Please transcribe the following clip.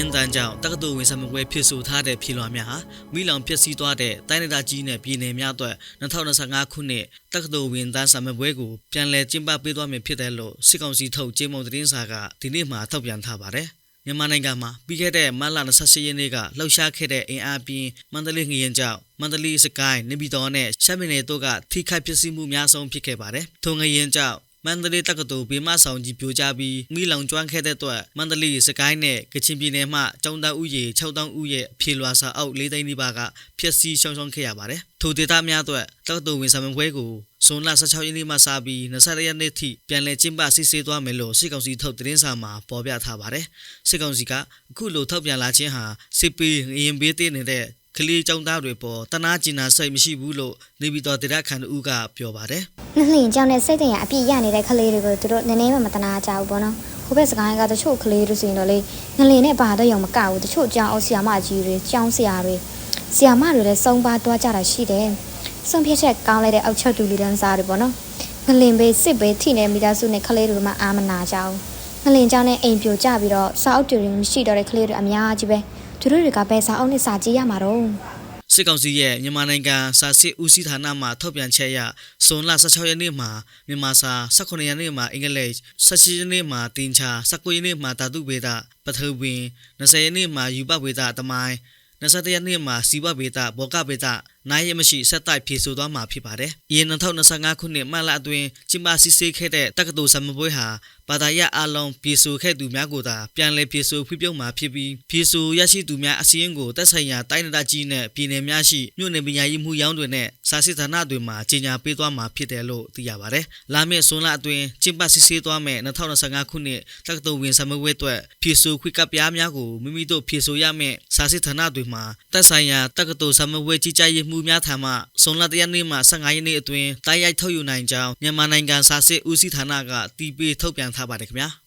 န်းကြောင့်တက္ကသိုလ်ဝင်စာမပွဲဖြစ်ဆိုထားတဲ့ပြည်လွှာများဟာမိလောင်ပျက်စီးသွားတဲ့တိုင်းဒေသကြီးနဲ့ပြည်နယ်များအတွက်2025ခုနှစ်တက္ကသိုလ်ဝင်သားစာမပွဲကိုပြန်လည်ကျင်းပပေးသွားမယ်ဖြစ်တယ်လို့စစ်ကောင်စီထုတ်ကြေးမုံသတင်းစာကဒီနေ့မှထုတ်ပြန်ထားပါတယ်။မြန်မာနိုင်ငံမှာပြီးခဲ့တဲ့မတ်လ28ရက်နေ့ကလှုပ်ရှားခဲ့တဲ့အင်အားပြင်းမန္တလေးငရင်ကြောင့်မန္တလေးစကိုင်းနေပြည်တော်နဲ့ရှမ်းပြည်နယ်တို့ကထိခိုက်ပျက်စီးမှုများဆုံးဖြစ်ခဲ့ပါတယ်။ထိုငရင်ကြောင့် မန္တလေးတက္ကသိုလ်ဘေးမဆောင်ကြီးပြိုကျပြီးမိလောင်ကျွမ်းခဲ့တဲ့အတွက်မန္တလေးစကိုင်းနဲ့ကချင်ပြည်နယ်မှကျောင်းသားဥယေ6000ဦးရဲ့အဖြေလွှာစာအုပ်၄သိန်းနီးပါးကဖျက်ဆီးရှုံးရှုံးခဲ့ရပါတယ်။ထိုဒေသများအတွက်တက္ကသိုလ်ဝင်စာမပွဲကိုဇွန်လ16ရက်နေ့မှစပြီး20ရက်နေ့ထိပြန်လည်ကျင်းပစစ်ဆေးသွားမယ်လို့စစ်ကောင်စီထုတ်သတင်းစာမှာဖော်ပြထားပါတယ်။စစ်ကောင်စီကအခုလိုထုတ်ပြန်လာခြင်းဟာစစ်ပီးရင်ပေးတဲ့နေတဲ့ ကလေးចောင်းသားတွေပေါ်တနာကျင်နာစိတ်မရှိဘူးလို့နေပြည်တော်ဒေသခံတို့ကပြောပါတယ်။နှလှင်ကြောင်နဲ့စိတ်တရအပြည့်ရနေတဲ့ကလေးတွေကိုသူတို့နည်းနည်းမှမတနာကြဘူးပေါ့နော်ဟိုဘက်စကိုင်းကတချို့ကလေးတို့ဆိုရင်တော့လေနှလှင်နဲ့ပါတော့ရုံမကဘူးတချို့ကြောင်အောင်ဆရာမကြီးတွေကြောင်ဆရာတွေဆရာမတွေလည်းစုံပါသွားကြတာရှိတယ်ဆုံးဖြတ်ချက်ကောင်းလိုက်တဲ့အုတ်ချက်တူလူတန်းစားတွေပေါ့နော်နှလှင်ဘေးစစ်ဘေးထိနေမိသားစုနဲ့ကလေးတွေမှအာမနာကြဘူးနှလှင်ကြောင်နဲ့အိမ်ပြိုကျပြီးတော့စာအုပ်တွေမရှိတော့တဲ့ကလေးတွေအများကြီးပဲ သူတို့တွေကဘယ်စာအုပ်နဲ့စာကြည့်ရမှာတော့စစ်ကောင်စီရဲ့မြန်မာနိုင်ငံစာစစ်ဦးစီးဌာနမှထုတ်ပြန်ချက်အရဇွန်လ16ရက်နေ့မှာမြန်မာစာ18ရက်နေ့မှာအင်္ဂလိပ်18ရက်နေ့မှာတင်ချာ19ရက်နေ့မှာဓာတုဗေဒပထဝီ20ရက်နေ့မှာယူပဗေဒတမိုင်း21ရက်နေ့မှာစီဝဗေဒဘောကဗေဒ နိုင်ရမရှိဆက်တိုက်ဖြေဆိုသွားမှာဖြစ်ပါတယ်။အရင်2025ခုနှစ်မတ်လအတွင်းကျင်းပစစ်ဆေးခဲ့တဲ့တက္ကသိုလ်ဆမပွဲဟာဘာသာရပ်အလုံးဖြေဆိုခဲ့သူများကိုသာပြန်လည်ဖြေဆိုဖွင့်ပြမှာဖြစ်ပြီးဖြေဆိုရရှိသူများအစည်းအဝေးကိုတက်ဆိုင်ရာတိုင်းဒေသကြီးနဲ့ပြည်နယ်များရှိမြို့နယ်ပညာရေးမှုရောင်းတွေနဲ့စာစစ်ဌာနတွေမှာကြီးညာပေးသွားမှာဖြစ်တယ်လို့သိရပါတယ်။လာမယ့်ဇွန်လအတွင်းကျင်းပစစ်ဆေးသွားမယ့်2025ခုနှစ်တက္ကသိုလ်ဝင်ဆမပွဲအတွက်ဖြေဆိုခွင့်ကပ်ပြားများကိုမိမိတို့ဖြေဆိုရမယ့်စာစစ်ဌာနတွေမှာတက်ဆိုင်ရာတက္ကသိုလ်ဆမပွဲကြီးကြပ်ရေးမှုများထံမှဇွန်လ1ရက်နေ့မှ15ရက်နေ့အတွင်းတိုက်ရိုက်ထုတ်ယူနိုင်ကြောင်းမြန်မာနိုင်ငံစာစစ်ဦးစီးဌာနကတီးပေးထုတ်ပြန်ထားပါတယ်ခင်ဗျာ။